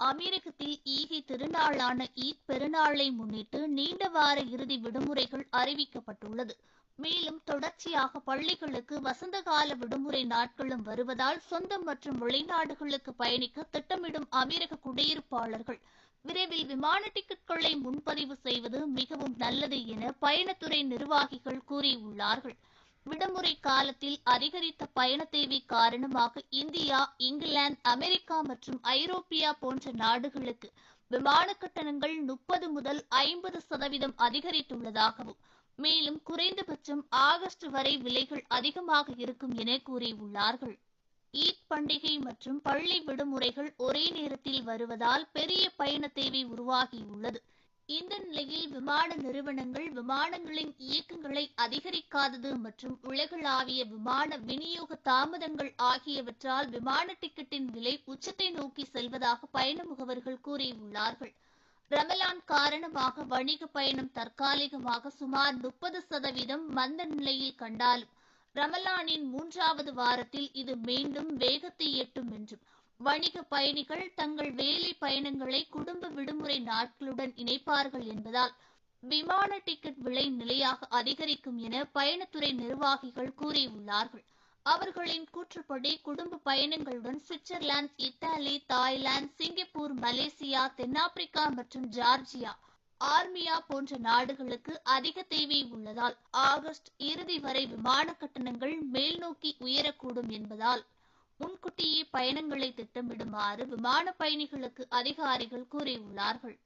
அமெரிக்கத்தில் ஈகை திருநாளான ஈத் பெருநாளை முன்னிட்டு நீண்ட வார இறுதி விடுமுறைகள் அறிவிக்கப்பட்டுள்ளது. மேலும் தொடர்ச்சியாக பள்ளிகளுக்கு வசந்த கால விடுமுறை நாட்களும் வருவதால் சொந்தம் மற்றும் வெளிநாடுகளுக்கு பயணிக்க திட்டமிடும் அமெரிக்க குடியிருப்பாளர்கள். விரைவில் விமான டிக்கெட்களை முன்பதிவு செய்வது மிகவும் நல்லது என பயணத்துறை நிர்வாகிகள் கூறியுள்ளார்கள். விடுமுறை காலத்தில் அதிகரித்த பயண தேவை காரணமாக இந்தியா இங்கிலாந்து அமெரிக்கா மற்றும் ஐரோப்பியா போன்ற நாடுகளுக்கு விமான கட்டணங்கள் முப்பது முதல் ஐம்பது சதவீதம் அதிகரித்துள்ளதாகவும் மேலும் குறைந்தபட்சம் ஆகஸ்ட் வரை விலைகள் அதிகமாக இருக்கும் என கூறியுள்ளார்கள். ஈத் பண்டிகை மற்றும் பள்ளி விடுமுறைகள் ஒரே நேரத்தில் வருவதால் பெரிய பயண தேவை உருவாகியுள்ளது. இந்த நிலையில் விமான நிறுவனங்கள் விமானங்களின் இயக்கங்களை அதிகரிக்காதது மற்றும் உலகளாவிய விமான விநியோக தாமதங்கள் ஆகியவற்றால் விமான டிக்கெட்டின் விலை உச்சத்தை நோக்கி செல்வதாக பயண முகவர்கள் கூறியுள்ளார்கள். ரமலான் காரணமாக வணிக பயணம் தற்காலிகமாக சுமார் முப்பது சதவீதம் மந்த நிலையில் கண்டாலும் ரமலானின் மூன்றாவது வாரத்தில் இது மீண்டும் வேகத்தை எட்டும் என்றும் வணிக பயணிகள் தங்கள் வேலை பயணங்களை குடும்ப விடுமுறை நாட்களுடன் இணைப்பார்கள் என்பதால் விமான டிக்கெட் விலை நிலையாக அதிகரிக்கும் என பயணத்துறை நிர்வாகிகள் கூறியுள்ளார்கள். அவர்களின் கூற்றுப்படி குடும்ப பயணங்களுடன் Switzerland Italy Thailand Singapore Malaysia தென்னாப்பிரிக்கா மற்றும் ஜார்ஜியா ஆர்மியா போன்ற நாடுகளுக்கு அதிக தேவை உள்ளதால் ஆகஸ்ட் இறுதி வரை விமான கட்டணங்கள் மேல்நோக்கி உயரக்கூடும் என்பதால் முன்கூட்டியே பயணங்களை திட்டமிடுமாறு விமான பயணிகளுக்கு அதிகாரிகள் கூறியுள்ளார்கள்.